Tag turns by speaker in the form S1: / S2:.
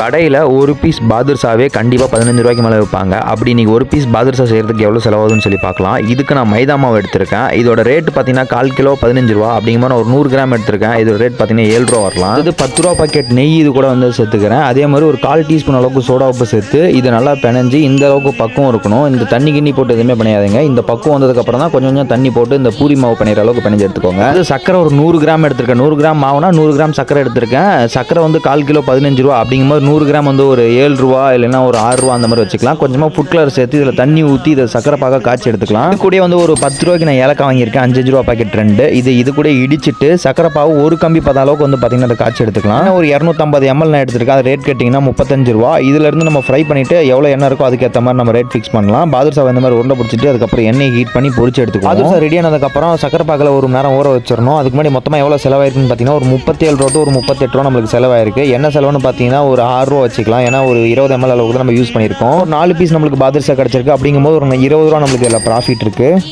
S1: கடையில் ஒரு பீஸ் பாதுர்சாவே கண்டிப்பாக பதினஞ்சு ரூபாய்க்கு மேலே விற்பாங்க அப்படி நீங்கள் ஒரு பீஸ் பாதுர்சா செய்கிறதுக்கு எவ்வளோ செலவாகுதுன்னு சொல்லி பார்க்கலாம். இதுக்கு நான் மைதா மாவு எடுத்திருக்கேன். இதோட ரேட் பார்த்தீங்கன்னா கால் கிலோ பதினஞ்சு ரூபா. அப்படிங்கிற மாதிரி நான் ஒரு நூறு கிராம் எடுத்திருக்கேன். இதோட ரேட் பார்த்தீங்கன்னா ஏழு ரூபா வரலாம். இது பத்து ரூபா பாக்கெட் நெய் இது கூட வந்து சேர்த்துக்கிறேன். அதே மாதிரி ஒரு கால் டீஸ்பூன் அளவுக்கு சோடா உப்பு சேர்த்து இது நல்லா பிணைஞ்சு இந்த அளவுக்கு பக்குவம் இருக்கணும். இந்த தண்ணி கிண்ணி போட்டு எதுவுமே பண்ணியாதுங்க இந்த பக்குவம் வந்ததுக்கப்புறம் தான் கொஞ்சம் கொஞ்சம் தண்ணி போட்டு இந்த பூரி மாவு பண்ணிடுற அளவுக்கு பிணைஞ்சு எடுத்துக்கோங்க. அது சக்கரை ஒரு நூறு கிராம் எடுத்திருக்கேன். நூறு கிராம் மாவுனா நூறு கிராம் சக்கரை எடுத்திருக்கேன். சக்கரை வந்து கால் கிலோ பதினஞ்சு ரூபா. அப்படிங்கும்போது நூறு கிராம் வந்து ஒரு ஏழு ரூபா இல்லைன்னா ஒரு ஆறு ரூபா அந்த மாதிரி வச்சுக்கலாம். கொஞ்சமாக ஃபுட் கலர் சேர்த்து இதில் தண்ணி ஊற்றி இதை சக்கரை பாக காய்ச்சி எடுத்துக்கலாம். இது கூட வந்து ஒரு பத்து ரூபாய்க்கு நான் ஏலக்காய் வாங்கியிருக்கேன். அஞ்சு ரூபா பாக்கெட் ரெண்டு. இது இது கூட இடிச்சிட்டு சக்கரை பாவு ஒரு கம்பி பத அளவுக்கு வந்து பார்த்தீங்கன்னா அதை காய்ச்சி எடுத்துக்கலாம். ஒரு இரநூத்தம்பது எம்எல் நான் எடுத்துருக்கேன். அது ரேட் கேட்டிங்கன்னா முப்பத்தஞ்சு ரூபா. இதுலேருந்து நம்ம ஃப்ரை பண்ணிவிட்டு எவ்வளோ எண்ணெய் இருக்கோ அதுக்கேற்ற மாதிரி நம்ம ரேட் ஃபிக்ஸ் பண்ணலாம். பாதுர்சா இந்த மாதிரி உருண்டை பிடிச்சிட்டு அதுக்கப்புறம் எண்ணெய் ஹீட் பண்ணி பொறிச்சு எடுத்துக்கலாம். பாதுர்சா ரெடி ஆனதுக்கப்புறம் சக்கரை பாக்கில் ஒரு மணி நேரம் ஊற வச்சிடணும். அதுக்கு முன்னாடி மொத்தமாக எவ்வளோ செலவாயிருக்குன்னு பார்த்தீங்கன்னா ஒரு முப்பத்தேழு ரூபா ஒரு முப்பத்தெட்டு ரூபா நம்மளுக்கு செலவாயிருக்கு. என்ன செலவுன்னு பார்த்தீங்கன்னா ஒரு ஆறு ரூபா வச்சுக்கலாம். ஏன்னா ஒரு இருபது எம்எல் அளவுக்கு தான் நம்ம யூஸ் பண்ணியிருக்கோம். நாலு பீஸ் நம்மளுக்கு பாதுர்சா கிடச்சிருக்கு. அப்படிங்கும்போது ஒரு இருபது ரூபா நம்மளுக்கு இதில் ப்ராஃபிட் இருக்குது